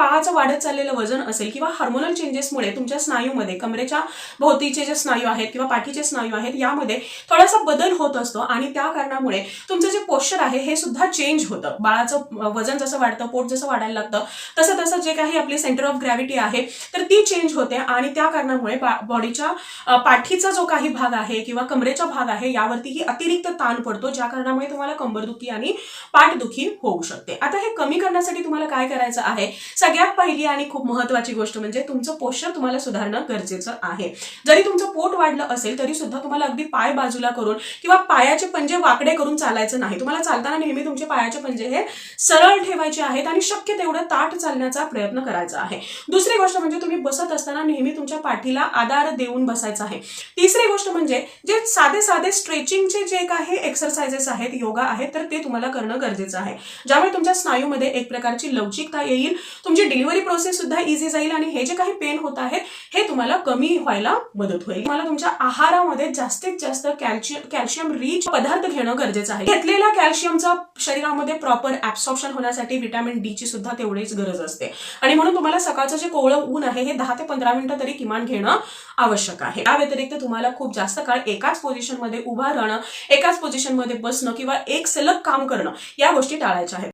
बाळाचं वाढत चाललेलं वजन असेल किंवा हार्मोनल चेंजेसमुळे तुमच्या स्नायूमध्ये कमरेच्या भोवतीचे जे स्नायू आहेत किंवा पाठीचे स्नायू आहेत यामध्ये थोडासा बदल होत असतो आणि त्या कारणामुळे तुमचं जे पोश्चर आहे हे सुद्धा चेंज होतं. बाळाचं वजन जसं वाढतं पोट जसं वाढायला लागतं तसं तसं जे काही आपली सेंटर ऑफ ग्रॅव्हिटी आहे तर ती चेंज होते आणि त्या कारणामुळे बॉडीच्या पाठीचा जो काही भाग आहे किंवा कमरेचा भाग आहे यावरतीही अतिरिक्त ताण पडतो ज्या कारणामुळे तुम्हाला कंबरदुखी आणि पाठदुखी होऊ शकते. आता हे कमी करण्यासाठी तुम्हाला काय करायचं आहे? सगळ्यात पहिली आणि खूप महत्वाची गोष्ट म्हणजे तुमचं पोश्चर तुम्हाला सुधारणं गरजेचं आहे. जरी तुमचं पोट वाढलं असेल तरी सुद्धा तुम्हाला अगदी पाय बाजूला करून किंवा पायाचे पंजे वाकडे करून चालायचं नाही. तुम्हाला चालताना नेहमी तुमचे पायाचे पंजे हे सरळ ठेवायचे आहेत आणि शक्य तेवढं ताट चालण्याचा प्रयत्न करायचा आहे. दुसरी गोष्ट म्हणजे तुम्ही बसत असताना नेहमी तुमच्या पाठीला आधार देऊन बसायचा आहे. तिसरी गोष्ट म्हणजे जे साधे साधे स्ट्रेचिंगचे जे काही एक्सरसाइजेस आहेत योगा आहेत तर ते तुम्हाला करणं गरजेचं आहे. ज्यामुळे तुमच्या स्नायूमध्ये एक प्रकारची लवचिकता येईल. तुमची म्हणजे डिलिव्हरी प्रोसेस सुद्धा इझी जाईल आणि हे जे काही पेन होत आहे हे तुम्हाला कमी व्हायला मदत होईल. तुम्हाला तुमच्या आहारामध्ये जास्तीत जास्त कॅल्शियम कॅल्शियम रिच पदार्थ घेणं गरजेचं आहे. घेतलेल्या कॅल्शियमचा शरीरामध्ये प्रॉपर ऍब्सॉर्प्शन होण्यासाठी व्हिटॅमिन डी ची सुद्धा तेवढीच गरज असते. आणि म्हणून तुम्हाला सकाळचं जे कोवळं ऊन आहे हे दहा ते पंधरा मिनिटं तरी किमान घेणं आवश्यक आहे. या व्यतिरिक्त तुम्हाला खूप जास्त काळ एकाच पोझिशनमध्ये उभा राहणं एकाच पोझिशनमध्ये बसणं किंवा एक सलग काम करणं या गोष्टी टाळायच्या आहेत.